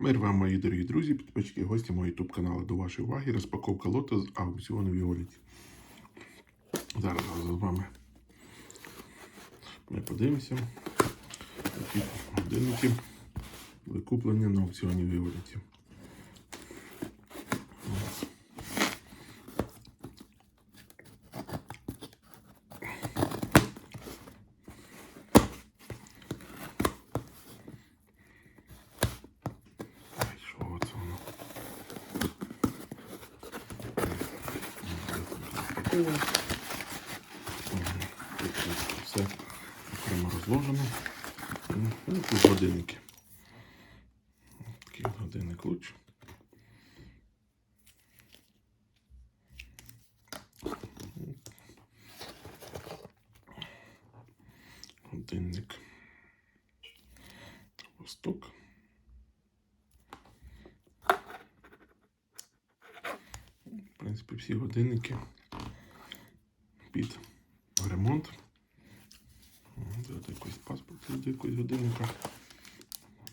Мир вам, мої дорогі друзі, підписчики, гості мого YouTube каналу. До вашої уваги розпаковка лота з аукціону Віоліті. Зараз з вами ми подивимося, які годинники викуплені на аукціоні Віоліті. Ай, що це воно? Тут все окремо розложено. Ну, тут годинники. Такий годинник луч. Годинник. Восток. В принципі, всі годинники під ремонт. Взяти якийсь паспорт від якогось годинника.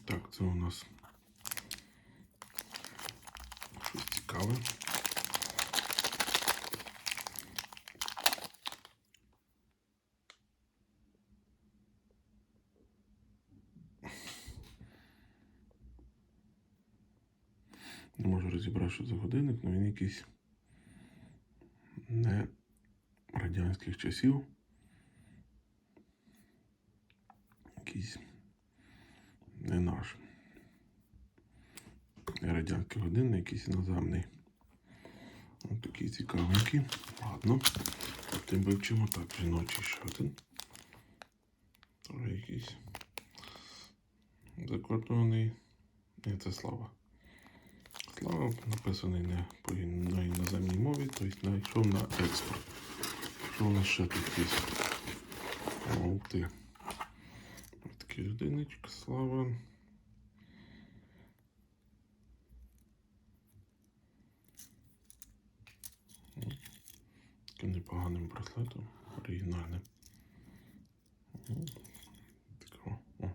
Так, це у нас щось цікаве. Не можу розібрати, що за годинник, але він якийсь не радянських часів. Якийсь не наш. Радянський годинник, якийсь іноземний. Ось такий цікавенький. Ладно. Потім вивчимо так, жіночий ще один. Тоже якийсь закордонний. Ні, це слава. Слава написаний не по іноземній мові, тобто не йшов на експорт. Що у ще тут є? Ух ти. Такий годинничок, слава. Таким непоганим браслетом, оригінальним. Такого. О.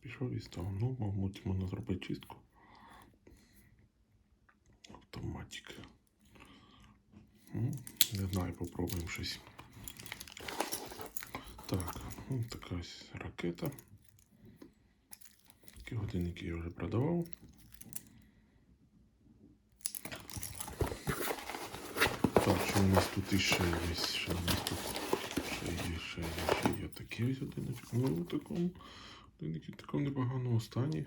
Пішов і став. Ну, мабуть, можна зробити чистку. Автоматик. Не знаю, попробуємо щось. Так, ну, така ось ракета. Такі годинники я вже продавав. Так, що у нас тут іще є? Що у нас тут ще є, ще є, ще є такі ось годиннички. Ну, в такому годинники в такому непоганому стані.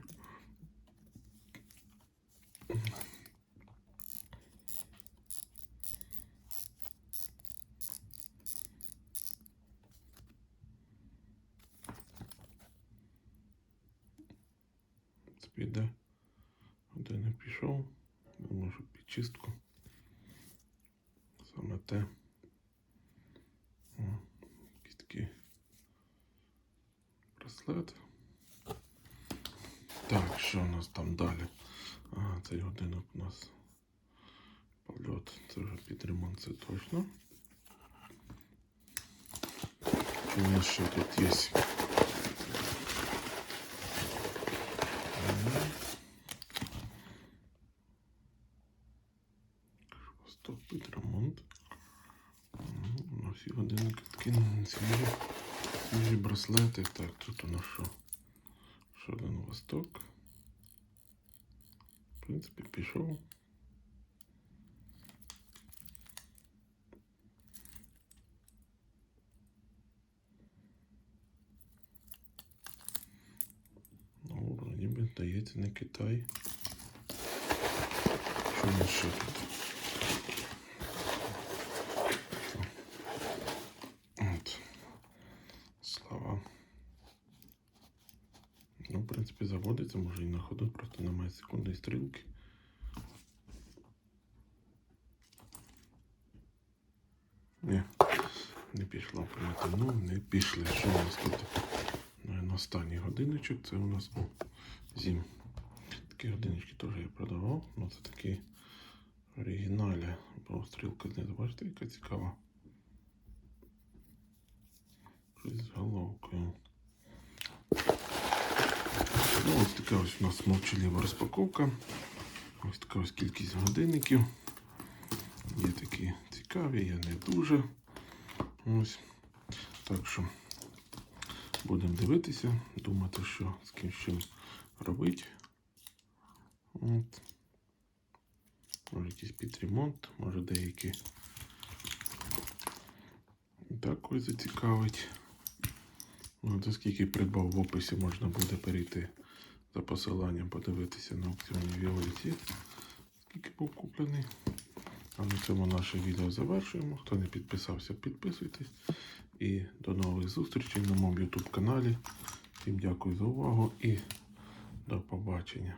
Піде. Годинник пішов. Думаю, що під чистку. Саме те. О, такий браслет. Так, що у нас там далі? А, цей годинок у нас польот. Це вже під ремонт, це точно. У нас ще тут є? Під ремонт. На всі годинники такі свіжі, свіжі браслети. Так, тут у нас що? Ще один восток. В принципі, пішов. Ну, вроді би, здається, не Китай. Що нас ще тут? От. Слава. Ну, в принципі, заводиться, може і на ходу, просто немає секундної стрілки. Ні, не пішло прийти. Ну, не пішли. Що у нас тут? Наверно, останній годинничок. Це у нас о, зім. Такі годиннички теж я продавав. Ну, це такі оригіналі. Бо стрілка знизу, бачите, яка цікава. Щось з головкою. Ну, ось така ось у нас мовчаліва розпаковка. Ось така ось кількість годинників. Є такі цікаві, є не дуже. Ось. Так що будемо дивитися, думати, що з ким чим робити. От. Може якийсь під ремонт, може деякі так ось зацікавить. Ну, то скільки придбав в описі, можна буде перейти за посиланням, подивитися на аукціоні Віоліті. Скільки був куплений. А на цьому наше відео завершуємо. Хто не підписався, підписуйтесь. І до нових зустрічей на моєму YouTube каналі. Всім дякую за увагу і до побачення.